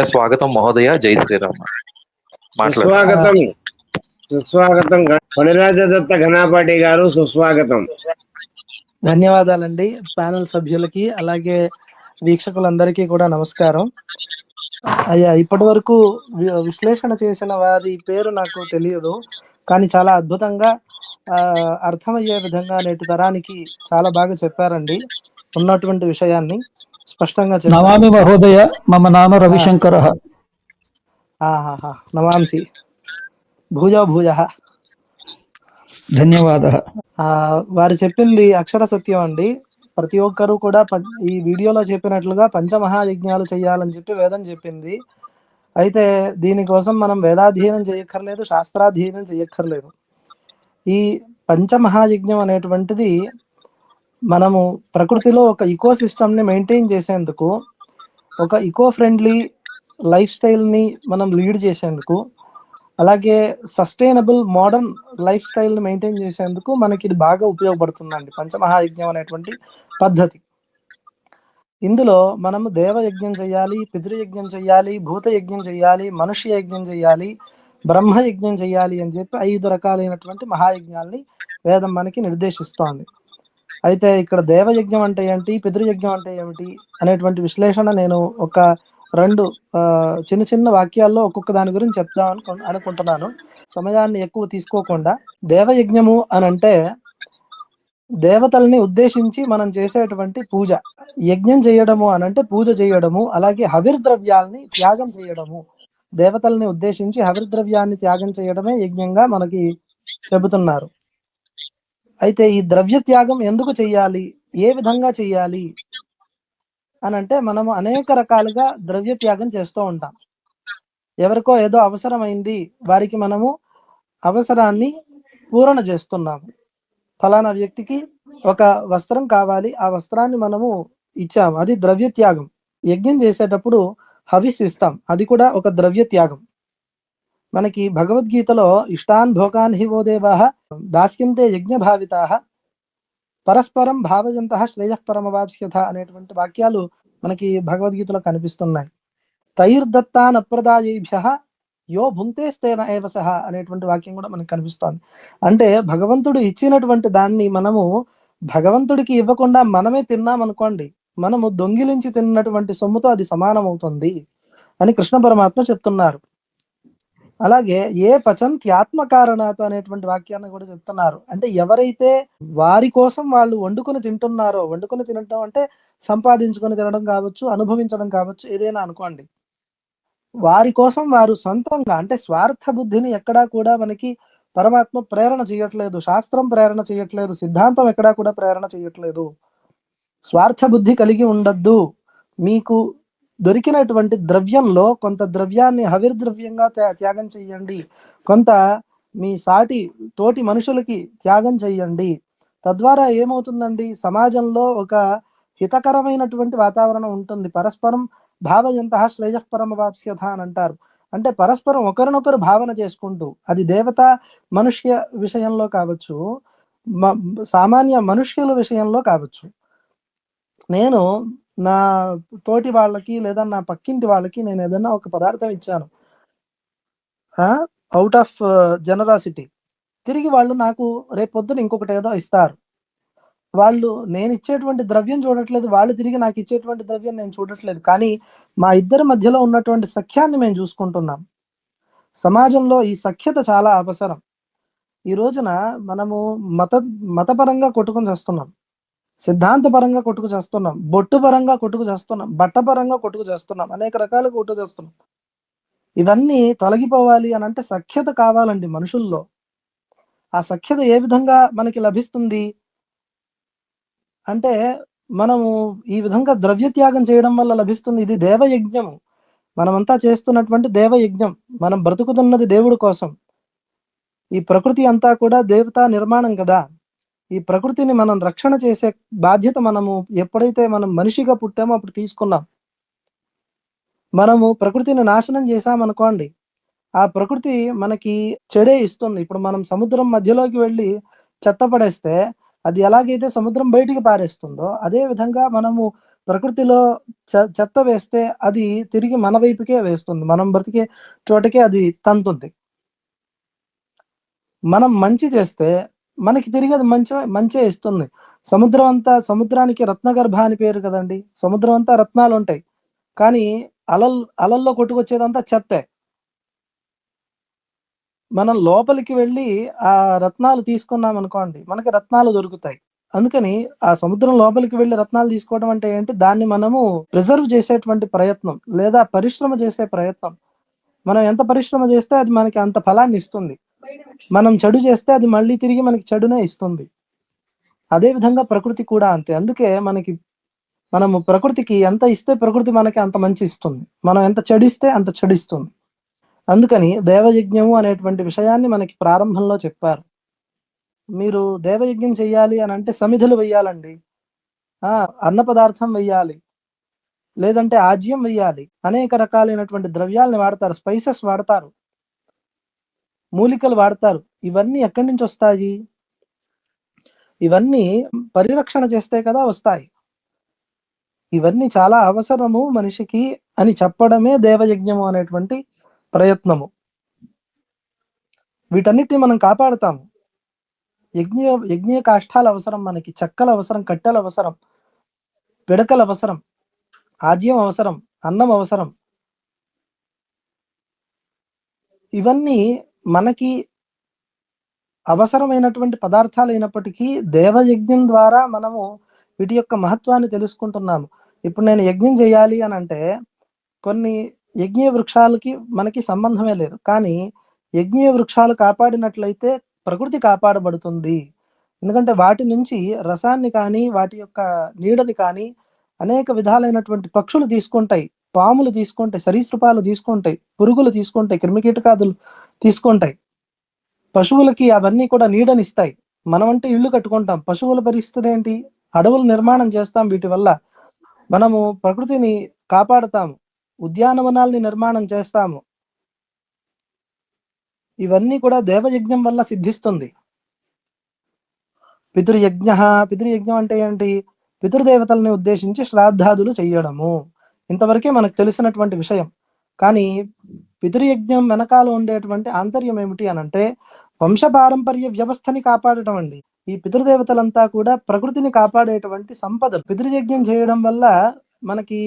స్వాగతం మహోదయ జై శ్రీరామ్. మాట్లాడు. సుస్వాగతం. సుస్వాగతం ఫణిరాజదత్త ఘనాపాటి గారు సుస్వాగతం. ధన్యవాదాలండి ప్యానల్ సభ్యులకి అలాగే వీక్షకులందరికీ కూడా నమస్కారం. అయ్యా ఇప్పటి వరకు వి- విశ్లేషణ చేసిన వారి పేరు నాకు తెలియదు కానీ చాలా అద్భుతంగా ఆ, అర్థమయ్యే విధంగా నేటి తరానికి చాలా బాగా చెప్పారండి ఉన్నటువంటి విషయాన్ని. స్పష్టంగా నమామి మహోదయ మమ నామ రవిశంకర. నమాంసి. భూజ భూజ. ధన్యవాద. ఆ వారు చెప్పింది అక్షర సత్యం అండి. ప్రతి ఒక్కరూ కూడా ఈ వీడియోలో చెప్పినట్లుగా పంచమహాయజ్ఞాలు చేయాలని చెప్పి వేదం చెప్పింది. అయితే దీనికోసం మనం వేదాధ్యయనం చేయక్కర్లేదు శాస్త్రాధ్యయనం చేయక్కర్లేదు. ఈ పంచమహాయజ్ఞం అనేటువంటిది మనము ప్రకృతిలో ఒక ఇకో సిస్టమ్ని మెయింటైన్ చేసేందుకు ఒక ఇకో ఫ్రెండ్లీ లైఫ్ స్టైల్ని మనం లీడ్ చేసేందుకు అలాగే సస్టైనబుల్ మోడర్న్ లైఫ్ స్టైల్ని మెయింటైన్ చేసేందుకు మనకి ఇది బాగా ఉపయోగపడుతుందండి. పంచమహాయజ్ఞం అనేటువంటి పద్ధతి. ఇందులో మనము దేవయజ్ఞం చేయాలి పితృయజ్ఞం చేయాలి భూత యజ్ఞం చేయాలి మనుష్య యజ్ఞం చేయాలి బ్రహ్మ యజ్ఞం చేయాలి అని చెప్పి ఐదు రకాలైనటువంటి మహాయజ్ఞాల్ని వేదం మనకి నిర్దేశిస్తోంది. అయితే ఇక్కడ దేవయజ్ఞం అంటే ఏంటి పితృయజ్ఞం అంటే ఏమిటి అనేటువంటి విశ్లేషణ నేను ఒక రెండు ఆ, చిన్న చిన్న వాక్యాల్లో ఒక్కొక్క దాని గురించి చెప్దాం అనుకు అనుకుంటున్నాను. సమయాన్ని ఎక్కువ తీసుకోకుండా దేవయజ్ఞము అని అంటే దేవతల్ని ఉద్దేశించి మనం చేసేటువంటి పూజ. యజ్ఞం చేయడము అని అంటే పూజ చేయడము అలాగే హవిర్ద్రవ్యాల్ని త్యాగం చేయడము. దేవతల్ని ఉద్దేశించి హవిర్ద్రవ్యాన్ని త్యాగం చేయడమే యజ్ఞంగా మనకి చెబుతున్నారు. అయితే ఈ ద్రవ్య త్యాగం ఎందుకు చెయ్యాలి? ఏ విధంగా చెయ్యాలి? అని అంటే మనము అనేక రకాలుగా ద్రవ్య త్యాగం చేస్తూ ఉంటాం. ఎవరికో ఏదో అవసరమైంది వారికి మనము అవసరాన్ని పూరణ చేస్తున్నాము. ఫలానా వ్యక్తికి ఒక వస్త్రం కావాలి ఆ వస్త్రాన్ని మనము ఇచ్చాము. అది ద్రవ్య త్యాగం యజ్ఞం చేసేటప్పుడు హవిస్ ఇస్తాం అది కూడా ఒక ద్రవ్య త్యాగం మనకి భగవద్గీతలో ఇష్టాన్ భోగాన్ హి వో దేవా దాస్యంతే యజ్ఞ భావితా పరస్పరం భావజంత శ్రేయఃపరమవాప్స్యథ అనేటువంటి వాక్యాలు మనకి భగవద్గీతలో కనిపిస్తున్నాయి. తైర్దత్తాన్ అప్రదాయేభ్య యో భుంతే స్తేన ఏవ సహ అనేటువంటి వాక్యం కూడా మనకి కనిపిస్తోంది. అంటే భగవంతుడు ఇచ్చినటువంటి దాన్ని మనము భగవంతుడికి ఇవ్వకుండా మనమే తిన్నామనుకోండి మనము దొంగిలించి తిన్నటువంటి సొమ్ముతో అది సమానం అవుతుంది అని కృష్ణ పరమాత్మ చెప్తున్నారు. అలాగే ఏ పచంత్యాత్మ కారణాతో అనేటువంటి వాక్యాన్ని కూడా చెప్తున్నారు. అంటే ఎవరైతే వారి కోసం వాళ్ళు వండుకొని తింటున్నారో వండుకొని తినటం అంటే సంపాదించుకొని తినడం కావచ్చు అనుభవించడం కావచ్చు ఏదైనా అనుకోండి. వారి కోసం వారు సొంతంగా అంటే స్వార్థ బుద్ధిని ఎక్కడా కూడా మనకి పరమాత్మ ప్రేరణ చేయట్లేదు శాస్త్రం ప్రేరణ చేయట్లేదు సిద్ధాంతం ఎక్కడా కూడా ప్రేరణ చేయట్లేదు. స్వార్థ బుద్ధి కలిగి ఉండద్దు. మీకు దొరికినటువంటి ద్రవ్యంలో కొంత ద్రవ్యాన్ని హవిర్ద్రవ్యంగా త్యా- త్యాగం చెయ్యండి కొంత మీ సాటి తోటి మనుషులకి త్యాగం చెయ్యండి తద్వారా ఏమవుతుందండి? సమాజంలో ఒక హితకరమైనటువంటి వాతావరణం ఉంటుంది. పరస్పరం భావయంత శ్రేయఃపరమ వాప్స్యథ అని అంటారు. అంటే పరస్పరం ఒకరినొకరు భావన చేసుకుంటూ అది దేవత మనుష్య విషయంలో కావచ్చు మ- సామాన్య మనుష్యుల విషయంలో కావచ్చు. నేను నా తోటి వాళ్ళకి లేదా నా పక్కింటి వాళ్ళకి నేను ఏదైనా ఒక పదార్థం ఇచ్చాను. అవుట్ ఆఫ్ జనరాసిటీ తిరిగి వాళ్ళు నాకు రేపు పొద్దున ఇంకొకటి ఏదో ఇస్తారు. వాళ్ళు నేను ఇచ్చేటువంటి ద్రవ్యం చూడట్లేదు వాళ్ళు తిరిగి నాకు ఇచ్చేటువంటి ద్రవ్యం నేను చూడట్లేదు. కానీ మా ఇద్దరి మధ్యలో ఉన్నటువంటి సఖ్యాన్ని మేము చూసుకుంటున్నాం. సమాజంలో ఈ సఖ్యత చాలా అవసరం. ఈ రోజున మనము మత మతపరంగా కొట్టుకొని చేస్తున్నాం సిద్ధాంత పరంగా కొట్టుకు చేస్తున్నాం బొట్టు పరంగా కొట్టుకు చేస్తున్నాం బట్ట పరంగా కొట్టుకు చేస్తున్నాం అనేక రకాలుగా కొట్టుకు చేస్తున్నాం. ఇవన్నీ తొలగిపోవాలి అని అంటే సఖ్యత కావాలండి మనుషుల్లో. ఆ సఖ్యత ఏ విధంగా మనకి లభిస్తుంది? అంటే మనము ఈ విధంగా ద్రవ్య త్యాగం చేయడం వల్ల లభిస్తుంది ఇది దేవయజ్ఞము మనమంతా చేస్తున్నటువంటి దేవయజ్ఞం మనం బ్రతుకుతున్నది దేవుడి కోసం. ఈ ప్రకృతి అంతా కూడా దేవతా నిర్మాణం కదా. ఈ ప్రకృతిని మనం రక్షణ చేసే బాధ్యత మనము ఎప్పుడైతే మనం మనిషిగా పుట్టామో అప్పుడు తీసుకున్నాం. మనము ప్రకృతిని నాశనం చేశామనుకోండి ఆ ప్రకృతి మనకి చెడే ఇస్తుంది. ఇప్పుడు మనం సముద్రం మధ్యలోకి వెళ్ళి చెత్త పడేస్తే అది ఎలాగైతే సముద్రం బయటికి పారేస్తుందో అదే విధంగా మనము ప్రకృతిలో చె- చెత్త వేస్తే అది తిరిగి మన వైపుకే వేస్తుంది. మనం బ్రతికే చోటకే అది తంతుంది. మనం మంచి చేస్తే మనకి తిరిగి అది మంచి మంచే ఇస్తుంది. సముద్రం అంతా సముద్రానికి రత్నగర్భ అని పేరు కదండి. సముద్రం అంతా రత్నాలు ఉంటాయి. కానీ అలల్ అలల్లో కొట్టుకొచ్చేదంతా చెత్తే. మనం లోపలికి వెళ్ళి ఆ రత్నాలు తీసుకున్నాం అనుకోండి మనకి రత్నాలు దొరుకుతాయి. అందుకని ఆ సముద్రం లోపలికి వెళ్ళి రత్నాలు తీసుకోవడం అంటే ఏంటి? దాన్ని మనము ప్రిజర్వ్ చేసేటువంటి ప్రయత్నం లేదా పరిశ్రమ చేసే ప్రయత్నం. మనం ఎంత పరిశ్రమ చేస్తే అది మనకి అంత ఫలాన్ని ఇస్తుంది. మనం చెడు చేస్తే అది మళ్ళీ తిరిగి మనకి చెడునే ఇస్తుంది. అదే విధంగా ప్రకృతి కూడా అంతే. అందుకే మనకి మనము ప్రకృతికి ఎంత ఇస్తే ప్రకృతి మనకి అంత మంచి ఇస్తుంది. మనం ఎంత చెడిస్తే అంత చెడిస్తుంది. అందుకని దేవయజ్ఞము అనేటువంటి విషయాన్ని మనకి ప్రారంభంలో చెప్పారు. మీరు దేవయజ్ఞం చెయ్యాలి అని అంటే సమిధులు వెయ్యాలండి. ఆ అన్న పదార్థం వెయ్యాలి. లేదంటే ఆజ్యం వెయ్యాలి. అనేక రకాలైనటువంటి ద్రవ్యాలని వాడతారు. స్పైసెస్ వాడతారు. మూలికలు వాడతారు. ఇవన్నీ ఎక్కడి నుంచి వస్తాయి? ఇవన్నీ పరిరక్షణ చేస్తే కదా వస్తాయి. ఇవన్నీ చాలా అవసరము మనిషికి అని చెప్పడమే దేవయజ్ఞము అనేటువంటి ప్రయత్నము. వీటన్నిటిని మనం కాపాడుతాము. యజ్ఞ యజ్ఞ కాష్టాలు అవసరం మనకి చెక్కలు అవసరం కట్టెలు అవసరం పిడకలు అవసరం ఆజ్యం అవసరం అన్నం అవసరం. ఇవన్నీ మనకి అవసరమైనటువంటి పదార్థాలు అయినప్పటికీ దేవయజ్ఞం ద్వారా మనము వీటి యొక్క మహత్వాన్ని తెలుసుకుంటున్నాము. ఇప్పుడు నేను యజ్ఞం చేయాలి అని అంటే కొన్ని యజ్ఞ వృక్షాలకి మనకి సంబంధమే లేదు. కానీ యజ్ఞ వృక్షాలు కాపాడినట్లయితే ప్రకృతి కాపాడబడుతుంది. ఎందుకంటే వాటి నుంచి రసాన్ని కానీ వాటి యొక్క నీడని కానీ అనేక విధాలైనటువంటి పక్షులు తీసుకుంటాయి. పాములు తీసుకుంటాయి సరీసృపాలు తీసుకుంటాయి పురుగులు తీసుకుంటాయి క్రిమికీటకాదులు తీసుకుంటాయి. పశువులకి అవన్నీ కూడా నీడనిస్తాయి. మనం అంటే ఇల్లు కట్టుకుంటాం. పశువుల పరిస్థితి ఏంటి? అడవులు నిర్మాణం చేస్తాం. వీటి వల్ల మనము ప్రకృతిని కాపాడతాము. ఉద్యానవనాల్ని నిర్మాణం చేస్తాము. ఇవన్నీ కూడా దేవయజ్ఞం వల్ల సిద్ధిస్తుంది. పితృయజ్ఞ పితృయజ్ఞం అంటే ఏంటి? పితృదేవతల్ని ఉద్దేశించి శ్రాద్ధాదులు చేయడము ఇంతవరకే మనకు తెలిసినటువంటి విషయం. కానీ పితృయజ్ఞం వెనకాల ఉండేటువంటి ఆంతర్యం ఏమిటి అని అంటే వంశపారంపర్య వ్యవస్థని కాపాడటం అండి. ఈ పితృదేవతలంతా కూడా ప్రకృతిని కాపాడేటువంటి సంపద పితృయజ్ఞం చేయడం వల్ల మనకి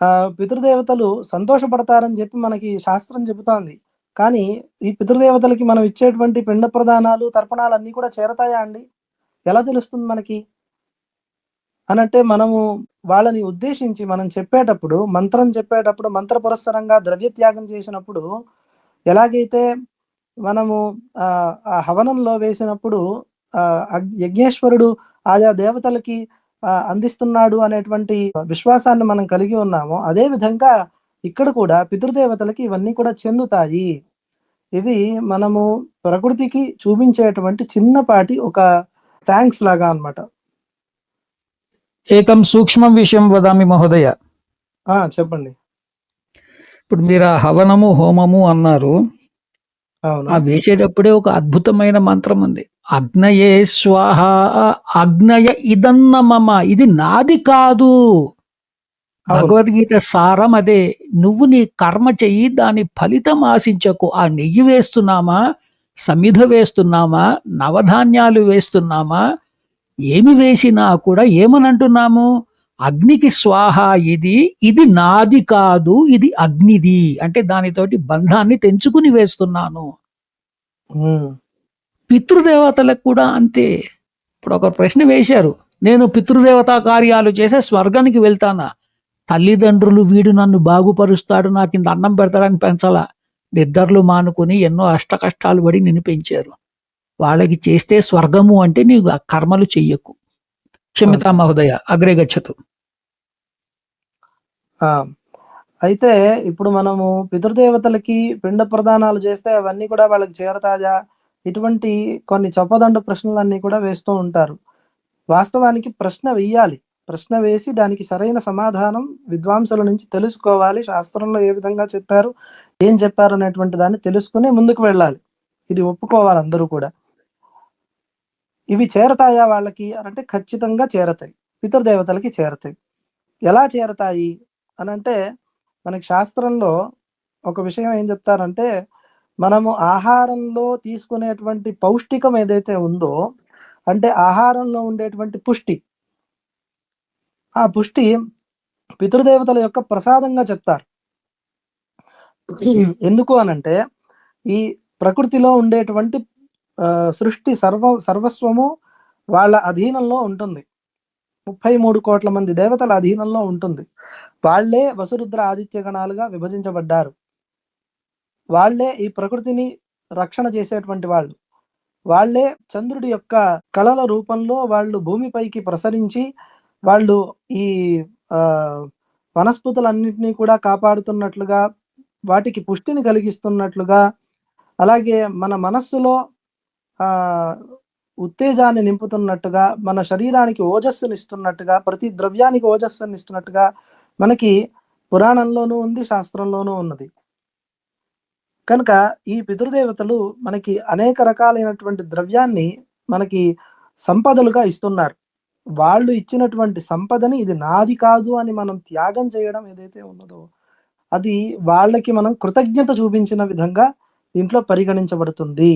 ఆ పితృదేవతలు సంతోషపడతారని చెప్పి మనకి శాస్త్రం చెబుతోంది. కానీ ఈ పితృదేవతలకి మనం ఇచ్చేటువంటి పిండ ప్రదానాలు తర్పణాలు అన్ని కూడా చేరతాయా అండి? ఎలా తెలుస్తుంది మనకి? అనంటే మనము వాళ్ళని ఉద్దేశించి మనం చెప్పేటప్పుడు మంత్రం చెప్పేటప్పుడు మంత్ర పురస్సరంగా ద్రవ్య త్యాగం చేసినప్పుడు ఎలాగైతే మనము ఆ హవనంలో వేసినప్పుడు ఆ యజ్ఞేశ్వరుడు ఆయా దేవతలకి అందిస్తున్నాడు అనేటువంటి విశ్వాసాన్ని మనం కలిగి ఉన్నామో అదే విధంగా ఇక్కడ కూడా పితృదేవతలకి ఇవన్నీ కూడా చెందుతాయి. ఇవి మనము ప్రకృతికి చూపించేటువంటి చిన్నపాటి ఒక థ్యాంక్స్ లాగా అన్నమాట. ఏకం సూక్ష్మం విషయం వదామి మహోదయ. ఆ చెప్పండి. ఇప్పుడు మీరు ఆ హవనము హోమము అన్నారు. ఆ వేసేటప్పుడే ఒక అద్భుతమైన మంత్రం ఉంది. అగ్నయే స్వాహ అగ్నయ ఇదన్న మమ ఇది నాది కాదు. భగవద్గీత సారం అదే. నువ్వు నీ కర్మ చెయ్యి దాని ఫలితం ఆశించకు. ఆ నెయ్యి వేస్తున్నామా? సమిధ వేస్తున్నామా? నవధాన్యాలు వేస్తున్నామా? ఏమి వేసినా కూడా ఏమనంటున్నాము? అగ్నికి స్వాహ ఇది ఇది నాది కాదు ఇది అగ్నిది. అంటే దానితోటి బంధాన్ని తెంచుకుని వేస్తున్నాను. పితృదేవతలకు కూడా అంతే. ఇప్పుడు ఒక ప్రశ్న వేశారు. నేను పితృదేవతా కార్యాలు చేసే స్వర్గానికి వెళ్తానా? తల్లిదండ్రులు వీడు నన్ను బాగుపరుస్తాడు నాకు ఇంత అన్నం పెడతాడని పెంచాలా. నిద్రలు మానుకుని ఎన్నో అష్ట కష్టాలు పడి నిన్ను పెంచారు. వాళ్ళకి చేస్తే స్వర్గము అంటే నీవు ఆ కర్మలు చెయ్యకు. క్షమితా మహోదయ అగ్రే గచ్చతు. ఆ అయితే ఇప్పుడు మనము పితృదేవతలకి పిండ ప్రదానాలు చేస్తే అవన్నీ కూడా వాళ్ళకి చేరతాజా ఇటువంటి కొన్ని చొప్పదండ ప్రశ్నలన్నీ కూడా వేస్తూ ఉంటారు. వాస్తవానికి ప్రశ్న వెయ్యాలి ప్రశ్న వేసి దానికి సరైన సమాధానం విద్వాంసుల నుంచి తెలుసుకోవాలి. శాస్త్రంలో ఏ విధంగా చెప్పారు ఏం చెప్పారు అనేటువంటి దాన్ని తెలుసుకుని ముందుకు వెళ్ళాలి. ఇది ఒప్పుకోవాలి అందరూ కూడా. ఇవి చేరతాయా వాళ్ళకి అని అంటే ఖచ్చితంగా చేరతాయి. పితృదేవతలకి చేరతాయి. ఎలా చేరతాయి అని అంటే మనకి శాస్త్రంలో ఒక విషయం ఏం చెప్తారంటే మనము ఆహారంలో తీసుకునేటువంటి పౌష్టికం ఏదైతే ఉందో అంటే ఆహారంలో ఉండేటువంటి పుష్టి. ఆ పుష్టి పితృదేవతల యొక్క ప్రసాదంగా చెప్తారు. ఎందుకు అనంటే ఈ ప్రకృతిలో ఉండేటువంటి సృష్టి సర్వ సర్వస్వము వాళ్ళ అధీనంలో ఉంటుంది. ముప్పై మూడు కోట్ల మంది దేవతల అధీనంలో ఉంటుంది. వాళ్ళే వసురుద్ర ఆదిత్య గణాలుగా విభజించబడ్డారు. వాళ్ళే ఈ ప్రకృతిని రక్షణ చేసేటువంటి వాళ్ళు. వాళ్ళే చంద్రుడి యొక్క కళల రూపంలో వాళ్ళు భూమిపైకి ప్రసరించి వాళ్ళు ఈ వనస్పతులన్నింటినీ కూడా కాపాడుతున్నట్లుగా వాటికి పుష్టిని కలిగిస్తున్నట్లుగా అలాగే మన మనస్సులో ఉత్తేజాన్ని నింపుతున్నట్టుగా మన శరీరానికి ఓజస్సుని ఇస్తున్నట్టుగా ప్రతి ద్రవ్యానికి ఓజస్సుని ఇస్తున్నట్టుగా మనకి పురాణంలోనూ ఉంది శాస్త్రంలోనూ ఉన్నది. కనుక ఈ పితృదేవతలు మనకి అనేక రకాలైనటువంటి ద్రవ్యాన్ని మనకి సంపదలుగా ఇస్తున్నారు. వాళ్ళు ఇచ్చినటువంటి సంపదని ఇది నాది కాదు అని మనం త్యాగం చేయడం ఏదైతే ఉన్నదో అది వాళ్ళకి మనం కృతజ్ఞత చూపించిన విధంగా దీంట్లో పరిగణించబడుతుంది.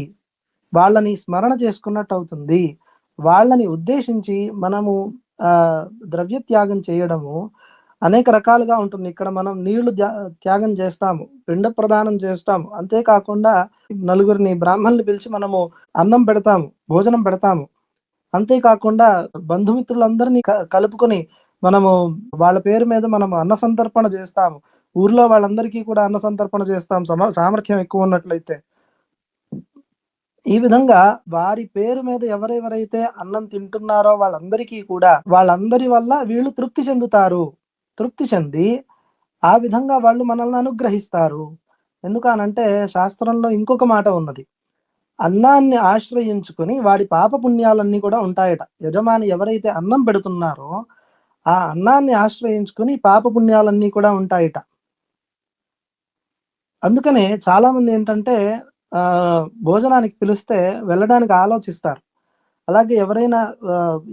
వాళ్ళని స్మరణ చేసుకున్నట్టు అవుతుంది వాళ్ళని ఉద్దేశించి మనము ఆ ద్రవ్య త్యాగం చేయడము అనేక రకాలుగా ఉంటుంది. ఇక్కడ మనం నీళ్ళు త్యాగం చేస్తాము పిండ ప్రదానం చేస్తాము. అంతేకాకుండా నలుగురిని బ్రాహ్మణులు పిలిచి మనము అన్నం పెడతాము భోజనం పెడతాము. అంతేకాకుండా బంధుమిత్రులందరినీ క- కలుపుకొని మనము వాళ్ళ పేరు మీద మనం అన్న సంతర్పణ చేస్తాము. ఊర్లో వాళ్ళందరికీ కూడా అన్న సంతర్పణ చేస్తాం సమ- సామర్థ్యం ఎక్కువ ఉన్నట్లయితే. ఈ విధంగా వారి పేరు మీద ఎవరెవరైతే అన్నం తింటున్నారో వాళ్ళందరికీ కూడా వాళ్ళందరి వల్ల వీళ్ళు తృప్తి చెందుతారు. తృప్తి చెంది ఆ విధంగా వాళ్ళు మనల్ని అనుగ్రహిస్తారు. ఎందుకనంటే శాస్త్రంలో ఇంకొక మాట ఉన్నది. అన్నాన్ని ఆశ్రయించుకుని వాడి పాప పుణ్యాలన్నీ కూడా ఉంటాయట. యజమాని ఎవరైతే అన్నం పెడుతున్నారో ఆ అన్నాన్ని ఆశ్రయించుకుని పాప పుణ్యాలన్నీ కూడా ఉంటాయట. అందుకనే చాలా మంది ఏంటంటే భోజనానికి పిలిస్తే వెళ్ళడానికి ఆలోచిస్తారు. అలాగే ఎవరైనా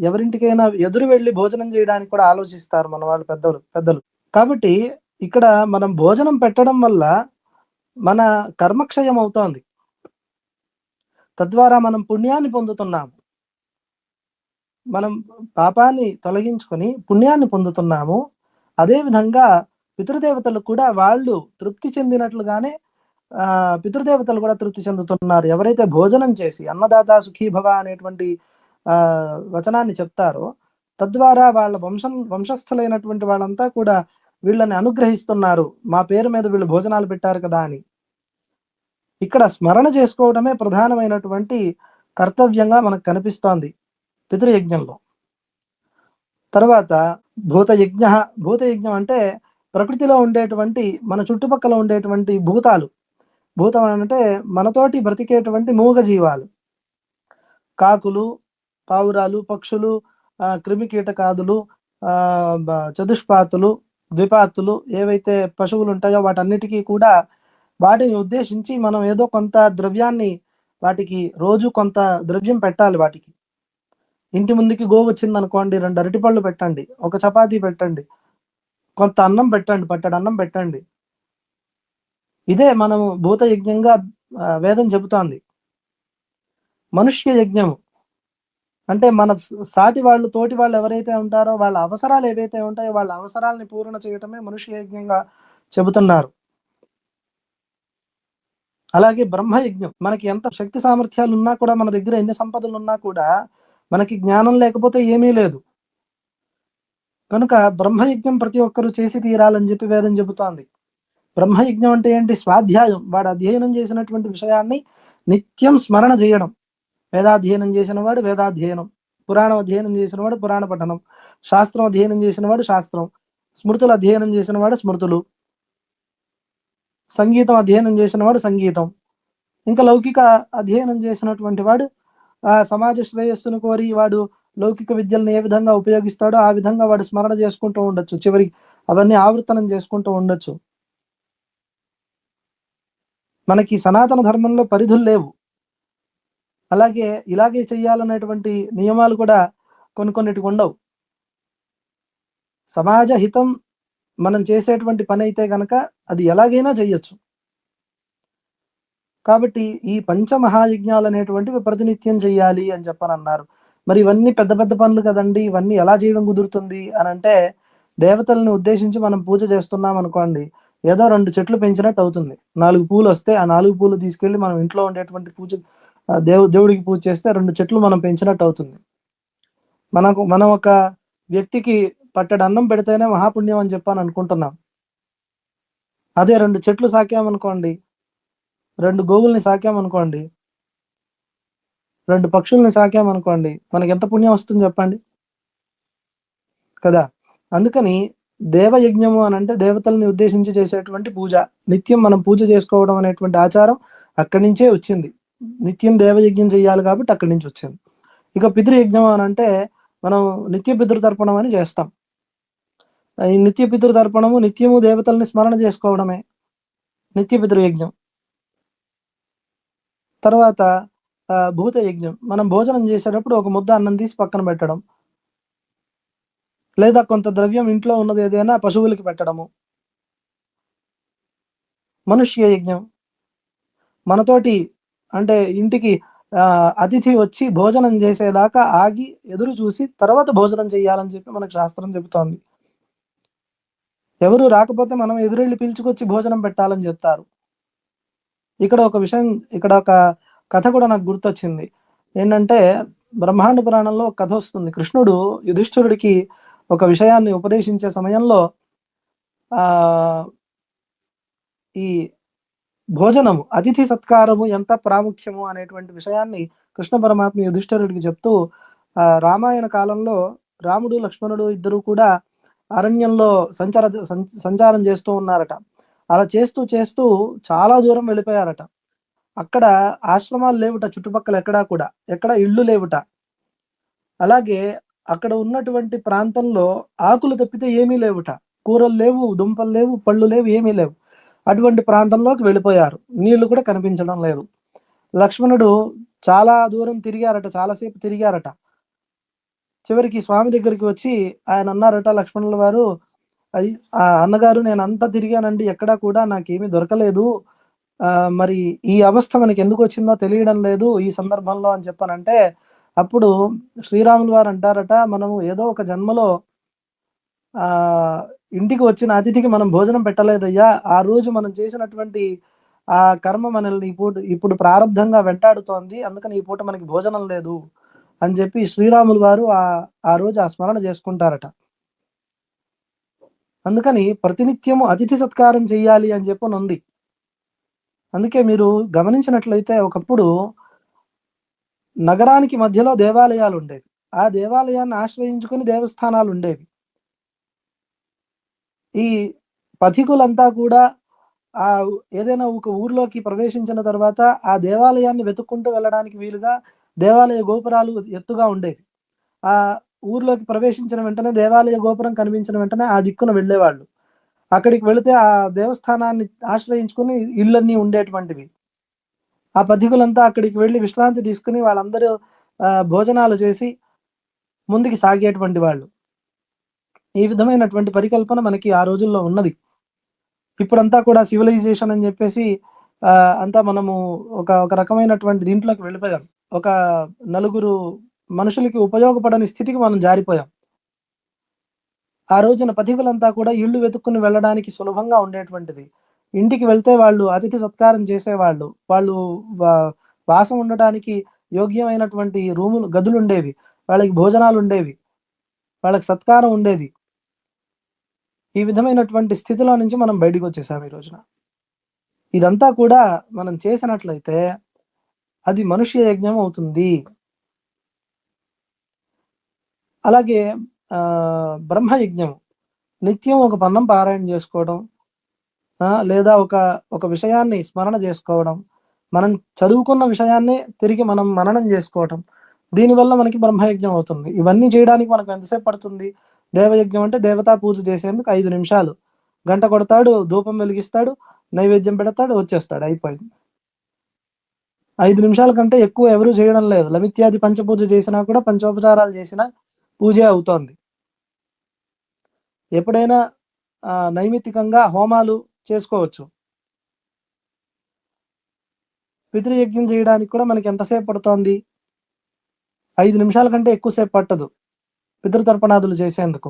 ఎవరింటికైనా ఎదురు వెళ్ళి భోజనం చేయడానికి కూడా ఆలోచిస్తారు మన వాళ్ళు పెద్దలు పెద్దలు. కాబట్టి ఇక్కడ మనం భోజనం పెట్టడం వల్ల మన కర్మక్షయం అవుతోంది. తద్వారా మనం పుణ్యాన్ని పొందుతున్నాము. మనం పాపాన్ని తొలగించుకొని పుణ్యాన్ని పొందుతున్నాము. అదే విధంగా పితృదేవతలు కూడా వాళ్ళు తృప్తి చెందినట్లుగానే పితృదేవతలు కూడా తృప్తి చెందుతున్నారు. ఎవరైతే భోజనం చేసి అన్నదాత సుఖీభవ అనేటువంటి ఆ వచనాన్ని చెప్తారో తద్వారా వాళ్ళ వంశం వంశస్థులైనటువంటి వాళ్ళంతా కూడా వీళ్ళని అనుగ్రహిస్తున్నారు. మా పేరు మీద వీళ్ళు భోజనాలు పెట్టారు కదా అని. ఇక్కడ స్మరణ చేసుకోవడమే ప్రధానమైనటువంటి కర్తవ్యంగా మనకు కనిపిస్తోంది పితృయజ్ఞంలో. తర్వాత భూతయజ్ఞ భూతయజ్ఞం అంటే ప్రకృతిలో ఉండేటువంటి మన చుట్టుపక్కల ఉండేటువంటి భూతాలు. భూతం అంటే మనతోటి బ్రతికేటువంటి మూగ జీవాలు కాకులు పావురాలు పక్షులు క్రిమి కీటకాదులు చతుష్పాతులు ద్విపాతులు ఏవైతే పశువులు ఉంటాయో వాటన్నిటికీ కూడా వాటిని ఉద్దేశించి మనం ఏదో కొంత ద్రవ్యాన్ని వాటికి రోజు కొంత ద్రవ్యం పెట్టాలి వాటికి. ఇంటి ముందుకి గోవు వచ్చింది అనుకోండి రెండు అరటిపళ్ళు పెట్టండి ఒక చపాతీ పెట్టండి కొంత అన్నం పెట్టండి పట్టడి అన్నం పెట్టండి. ఇదే మనము భూత యజ్ఞంగా వేదం చెబుతోంది. మనుష్య యజ్ఞము. అంటే మన సాటి వాళ్ళు తోటి వాళ్ళు ఎవరైతే ఉంటారో వాళ్ళ అవసరాలు ఏవైతే ఉంటాయో వాళ్ళ అవసరాలని పూర్ణ చేయటమే మనుష్య యజ్ఞంగా చెబుతున్నారు. అలాగే బ్రహ్మయజ్ఞం. మనకి ఎంత శక్తి సామర్థ్యాలు ఉన్నా కూడా మన దగ్గర ఎన్ని సంపదలు ఉన్నా కూడా మనకి జ్ఞానం లేకపోతే ఏమీ లేదు. కనుక బ్రహ్మయజ్ఞం ప్రతి ఒక్కరూ చేసి తీరాలని చెప్పి వేదం చెబుతోంది. బ్రహ్మయజ్ఞం అంటే ఏంటి? స్వాధ్యాయం. వాడు అధ్యయనం చేసినటువంటి విషయాన్ని నిత్యం స్మరణ చేయడం. వేదాధ్యయనం చేసిన వాడు వేదాధ్యయనం. పురాణం అధ్యయనం చేసిన వాడు పురాణ పఠనం. శాస్త్రం అధ్యయనం చేసిన వాడు శాస్త్రం. స్మృతులు అధ్యయనం చేసిన వాడు స్మృతులు. సంగీతం అధ్యయనం చేసిన వాడు సంగీతం. ఇంకా లౌకిక అధ్యయనం చేసినటువంటి వాడు ఆ సమాజ శ్రేయస్సును కోరి వాడు లౌకిక విద్యలను ఏ విధంగా ఉపయోగిస్తాడో ఆ విధంగా వాడు స్మరణ చేసుకుంటూ ఉండొచ్చు. చివరికి అవన్నీ ఆవర్తనం చేసుకుంటూ ఉండొచ్చు. మనకి సనాతన ధర్మంలో పరిధులు లేవు. అలాగే ఇలాగే చెయ్యాలనేటువంటి నియమాలు కూడా కొన్ని కొన్నిటికి ఉండవు. సమాజ హితం మనం చేసేటువంటి పని అయితే గనక అది ఎలాగైనా చేయొచ్చు కాబట్టి ఈ పంచ మహాయజ్ఞాలు అనేటువంటివి ప్రతినిత్యం చేయాలి అని చెప్పని అన్నారు మరి ఇవన్నీ పెద్ద పెద్ద పనులు కదండి. ఇవన్నీ ఎలా చేయడం కుదురుతుంది అని అంటే దేవతల్ని ఉద్దేశించి మనం పూజ చేస్తున్నాం అనుకోండి. ఏదో రెండు చెట్లు పెంచినట్టు అవుతుంది. నాలుగు పూలు వస్తే ఆ నాలుగు పూలు తీసుకెళ్ళి మనం ఇంట్లో ఉండేటువంటి పూజ దేవు దేవుడికి పూజ చేస్తే రెండు చెట్లు మనం పెంచినట్టు అవుతుంది. మనకు మనం ఒక వ్యక్తికి పట్టెడు అన్నం పెడితేనే మహాపుణ్యం అని చెప్పని అనుకుంటున్నాం. అదే రెండు చెట్లు సాకామనుకోండి రెండు గోవుల్ని సాకామనుకోండి రెండు పక్షుల్ని సాకామనుకోండి మనకి ఎంత పుణ్యం వస్తుంది చెప్పండి? కదా? అందుకని దేవయజ్ఞము అని అంటే దేవతల్ని ఉద్దేశించి చేసేటువంటి పూజ. నిత్యం మనం పూజ చేసుకోవడం అనేటువంటి ఆచారం అక్కడి నుంచే వచ్చింది. నిత్యం దేవయజ్ఞం చేయాలి కాబట్టి అక్కడి నుంచి వచ్చింది. ఇక పితృయజ్ఞం అని అంటే మనం నిత్య పితృతర్పణం అని చేస్తాం. ఈ నిత్య పితృతర్పణము నిత్యము దేవతల్ని స్మరణ చేసుకోవడమే నిత్య పితృయజ్ఞం. తర్వాత భూత యజ్ఞం మనం భోజనం చేసేటప్పుడు ఒక ముద్ద అన్నం తీసి పక్కన పెట్టడం. లేదా కొంత ద్రవ్యం ఇంట్లో ఉన్నది ఏదైనా పశువులకి పెట్టడము. మనుష్య యజ్ఞం. మనతోటి అంటే ఇంటికి అతిథి వచ్చి భోజనం చేసేదాకా ఆగి ఎదురు చూసి తర్వాత భోజనం చేయాలని చెప్పి మనకు శాస్త్రం చెబుతోంది. ఎవరు రాకపోతే మనం ఎదురెళ్ళి పిలుచుకొచ్చి భోజనం పెట్టాలని చెప్తారు. ఇక్కడ ఒక విషయం ఇక్కడ ఒక కథ కూడా నాకు గుర్తొచ్చింది. ఏంటంటే బ్రహ్మాండ పురాణంలో ఒక కథ వస్తుంది. కృష్ణుడు యుధిష్ఠిరుడికి ఒక విషయాన్ని ఉపదేశించే సమయంలో ఆ ఈ భోజనము అతిథి సత్కారము ఎంత ప్రాముఖ్యము అనేటువంటి విషయాన్ని కృష్ణ పరమాత్మ యుధిష్ఠరుడికి చెప్తూ ఆ, రామాయణ కాలంలో రాముడు లక్ష్మణుడు ఇద్దరు కూడా అరణ్యంలో సంచార సంచారం చేస్తూ ఉన్నారట. అలా చేస్తూ చేస్తూ చాలా దూరం వెళ్ళిపోయారట. అక్కడ ఆశ్రమాలు లేవుట చుట్టుపక్కల ఎక్కడా కూడా ఎక్కడ ఇళ్ళు లేవుట. అలాగే అక్కడ ఉన్నటువంటి ప్రాంతంలో ఆకులు తప్పితే ఏమీ లేవుట. కూరలు లేవు దుంపలు లేవు పళ్ళు లేవు ఏమీ లేవు. అటువంటి ప్రాంతంలోకి వెళ్ళిపోయారు. నీళ్ళు కూడా కనిపించడం లేదు. లక్ష్మణుడు చాలా దూరం తిరిగారట చాలాసేపు తిరిగారట. చివరికి స్వామి దగ్గరికి వచ్చి ఆయన అన్నారట లక్ష్మణుల వారు ఆ అన్నగారు నేను అంతా తిరిగానండి ఎక్కడా కూడా నాకేమీ దొరకలేదు. ఆ, మరి ఈ అవస్థ మనకి ఎందుకు వచ్చిందో తెలియడం లేదు ఈ సందర్భంలో అని చెప్పానంటే అప్పుడు శ్రీరాములు వారు అంటారట మనము ఏదో ఒక జన్మలో ఆ ఇంటికి వచ్చిన అతిథికి మనం భోజనం పెట్టలేదయ్యా. ఆ రోజు మనం చేసినటువంటి ఆ కర్మ మనల్ని ఇప్పుడు ఇప్పుడు ప్రారంభంగా వెంటాడుతోంది. అందుకని ఈ పూట మనకి భోజనం లేదు అని చెప్పి శ్రీరాములు వారు ఆ ఆ రోజు ఆ స్మరణ చేసుకుంటారట. అందుకని ప్రతినిత్యము అతిథి సత్కారం చేయాలి అని చెప్పని ఉంది అందుకే మీరు గమనించినట్లయితే ఒకప్పుడు నగరానికి మధ్యలో దేవాలయాలు ఉండేవి ఆ దేవాలయాన్ని ఆశ్రయించుకుని దేవస్థానాలు ఉండేవి ఈ పథికులంతా కూడా ఆ ఏదైనా ఒక ఊర్లోకి ప్రవేశించిన తర్వాత ఆ దేవాలయాన్ని వెతుక్కుంటూ వెళ్ళడానికి వీలుగా దేవాలయ గోపురాలు ఎత్తుగా ఉండేవి. ఆ ఊర్లోకి ప్రవేశించిన వెంటనే దేవాలయ గోపురం కనిపించిన వెంటనే ఆ దిక్కున వెళ్ళేవాళ్ళు. అక్కడికి వెళితే ఆ దేవస్థానాన్ని ఆశ్రయించుకుని ఇళ్ళన్నీ ఉండేటువంటివి. ఆ పథికులంతా అక్కడికి వెళ్ళి విశ్రాంతి తీసుకుని వాళ్ళందరూ భోజనాలు చేసి ముందుకు సాగేటువంటి వాళ్ళు. ఈ విధమైనటువంటి పరికల్పన మనకి ఆ రోజుల్లో ఉన్నది. ఇప్పుడంతా కూడా సివిలైజేషన్ అని చెప్పేసి అంతా మనము ఒక ఒక రకమైనటువంటి దీంట్లోకి వెళ్ళిపోయాం. ఒక నలుగురు మనుషులకి ఉపయోగపడని స్థితికి మనం జారిపోయాం. ఆ రోజున పథికులంతా కూడా ఇళ్ళు వెతుక్కుని వెళ్ళడానికి సులభంగా ఉండేటువంటిది. ఇంటికి వెళ్తే వాళ్ళు అతిథి సత్కారం చేసేవాళ్ళు. వాళ్ళు వా- వాసం ఉండటానికి యోగ్యమైనటువంటి రూములు గదులు ఉండేవి. వాళ్ళకి భోజనాలు ఉండేవి. వాళ్ళకి సత్కారం ఉండేది. ఈ విధమైనటువంటి స్థితిలో నుంచి మనం బయటకు వచ్చేసాం ఈ రోజున. ఇదంతా కూడా మనం చేసినట్లయితే అది మనుష్య యజ్ఞం అవుతుంది. అలాగే ఆ బ్రహ్మయజ్ఞం. నిత్యం ఒక పన్నం పారాయణ చేసుకోవడం లేదా ఒక ఒక విషయాన్ని స్మరణ చేసుకోవడం మనం చదువుకున్న విషయాన్ని తిరిగి మనం మననం చేసుకోవటం దీనివల్ల మనకి బ్రహ్మయజ్ఞం అవుతుంది. ఇవన్నీ చేయడానికి మనకు ఎంతసేపు పడుతుంది? దేవయజ్ఞం అంటే దేవతా పూజ చేసేందుకు ఐదు నిమిషాలు. గంట కొడతాడు ధూపం వెలిగిస్తాడు నైవేద్యం పెడతాడు వచ్చేస్తాడు అయిపోయింది. ఐదు నిమిషాల కంటే ఎక్కువ ఎవరు చేయడం లేదు. లమిత్యాది పంచపూజ చేసినా కూడా పంచోపచారాలు చేసినా పూజే అవుతోంది. ఎప్పుడైనా నైమిత్తికంగా హోమాలు చేసుకోవచ్చు. పితృయజ్ఞం చేయడానికి కూడా మనకి ఎంతసేపు పడుతోంది? ఐదు నిమిషాల కంటే ఎక్కువసేపు పట్టదు. పితృతర్పణాదులు చేసేందుకు.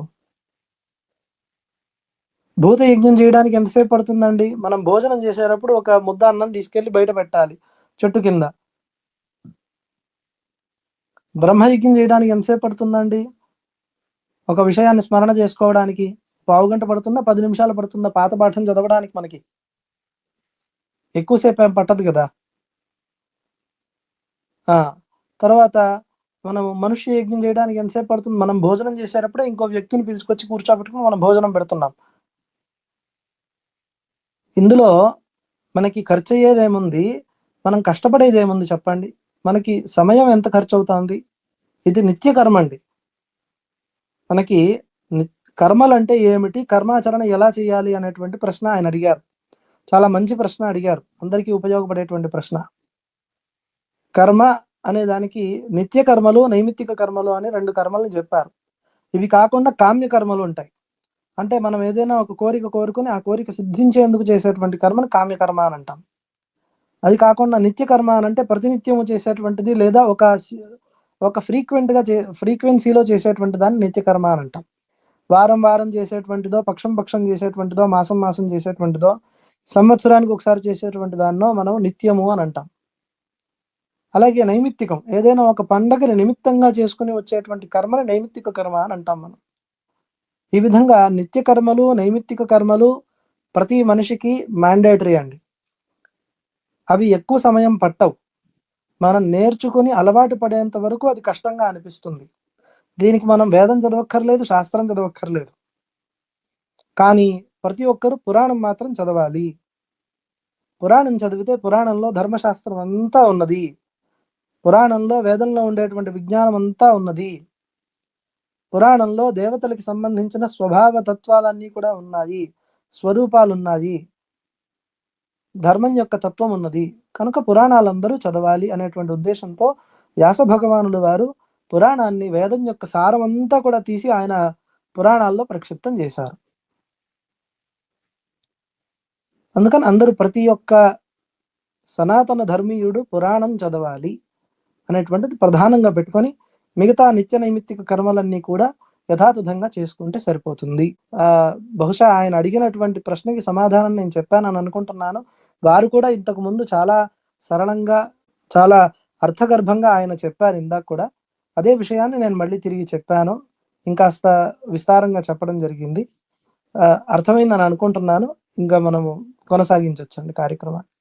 భూత యజ్ఞం చేయడానికి ఎంతసేపు పడుతుందండి? మనం భోజనం చేసేటప్పుడు ఒక ముద్ద అన్నం తీసుకెళ్ళి బయట పెట్టాలి చెట్టు కింద. బ్రహ్మయజ్ఞం చేయడానికి ఎంతసేపు పడుతుందండి? ఒక విషయాన్ని స్మరణ చేసుకోవడానికి. పావు గంట పడుతుందా పది నిమిషాలు పడుతుందా? పాత పాఠం చదవడానికి మనకి ఎక్కువసేపు ఏం పట్టదు కదా. ఆ తర్వాత మనం మనుష్య యజ్ఞం చేయడానికి ఎంతసేపు పడుతుంది? మనం భోజనం చేసేటప్పుడే ఇంకో వ్యక్తిని పిలుచుకొచ్చి కూర్చోబెట్టుకుని మనం భోజనం పెడుతున్నాం. ఇందులో మనకి ఖర్చు అయ్యేది ఏముంది? మనం కష్టపడేది ఏముంది చెప్పండి? మనకి సమయం ఎంత ఖర్చు అవుతుంది ఇది నిత్య కర్మ అండి. మనకి కర్మలు అంటే ఏమిటి? కర్మాచరణ ఎలా చేయాలి అనేటువంటి ప్రశ్న ఆయన అడిగారు. చాలా మంచి ప్రశ్న అడిగారు. అందరికీ ఉపయోగపడేటువంటి ప్రశ్న. కర్మ అనే దానికి నిత్య కర్మలు నైమిత్తిక కర్మలు అని రెండు కర్మల్ని చెప్పారు. ఇవి కాకుండా కామ్య కర్మలు ఉంటాయి. అంటే మనం ఏదైనా ఒక కోరిక కోరుకుని ఆ కోరిక సిద్ధించేందుకు చేసేటువంటి కర్మను కామ్య కర్మ అని అంటాం. అది కాకుండా నిత్య కర్మ అని అంటే ప్రతినిత్యము చేసేటువంటిది లేదా ఒక ఒక ఫ్రీక్వెంట్గా చే ఫ్రీక్వెన్సీలో చేసేటువంటి దాన్ని నిత్య కర్మ అని అంటాం. వారం వారం చేసేటువంటిదో పక్షం పక్షం చేసేటువంటిదో మాసం మాసం చేసేటువంటిదో సంవత్సరానికి ఒకసారి చేసేటువంటి దాన్నో మనం నిత్యము అని అంటాం. అలాగే నైమిత్తికం ఏదైనా ఒక పండగని నిమిత్తంగా చేసుకుని వచ్చేటువంటి కర్మని నైమిత్తిక కర్మ అని అంటాం మనం. ఈ విధంగా నిత్య కర్మలు నైమిత్తిక కర్మలు ప్రతి మనిషికి మ్యాండేటరీ అండి. అవి ఎక్కువ సమయం పట్టవు. మనం నేర్చుకుని అలవాటు పడేంత వరకు అది కష్టంగా అనిపిస్తుంది. దీనికి మనం వేదం చదవక్కర్లేదు శాస్త్రం చదవక్కర్లేదు. కానీ ప్రతి ఒక్కరు పురాణం మాత్రం చదవాలి. పురాణం చదివితే పురాణంలో ధర్మశాస్త్రం అంతా ఉన్నది. పురాణంలో వేదంలో ఉండేటువంటి విజ్ఞానం అంతా ఉన్నది. పురాణంలో దేవతలకి సంబంధించిన స్వభావ తత్వాలన్నీ కూడా ఉన్నాయి. స్వరూపాలు ఉన్నాయి ధర్మం యొక్క తత్వం ఉన్నది. కనుక పురాణాలందరూ చదవాలి అనేటువంటి ఉద్దేశంతో వ్యాస భగవానులు వారు పురాణాన్ని వేదం యొక్క సారం అంతా కూడా తీసి ఆయన పురాణాల్లో ప్రక్షిప్తం చేశారు. అందుకని అందరూ ప్రతి ఒక్క సనాతన ధర్మీయుడు పురాణం చదవాలి అనేటువంటిది ప్రధానంగా పెట్టుకొని మిగతా నిత్య నైమిత్తిక కర్మలన్నీ కూడా యథాతథంగా చేసుకుంటే సరిపోతుంది. ఆ బహుశా ఆయన అడిగినటువంటి ప్రశ్నకి సమాధానం నేను చెప్పానని అనుకుంటున్నాను. వారు కూడా ఇంతకు ముందు చాలా సరళంగా చాలా అర్థగర్భంగా ఆయన చెప్పారు ఇందాక కూడా. అదే విషయాన్ని నేను మళ్ళీ తిరిగి చెప్పాను. ఇంకాస్త విస్తారంగా చెప్పడం జరిగింది. ఆ, అర్థమైందని అనుకుంటున్నాను. ఇంకా మనము కొనసాగించవచ్చండి కార్యక్రమాన్ని.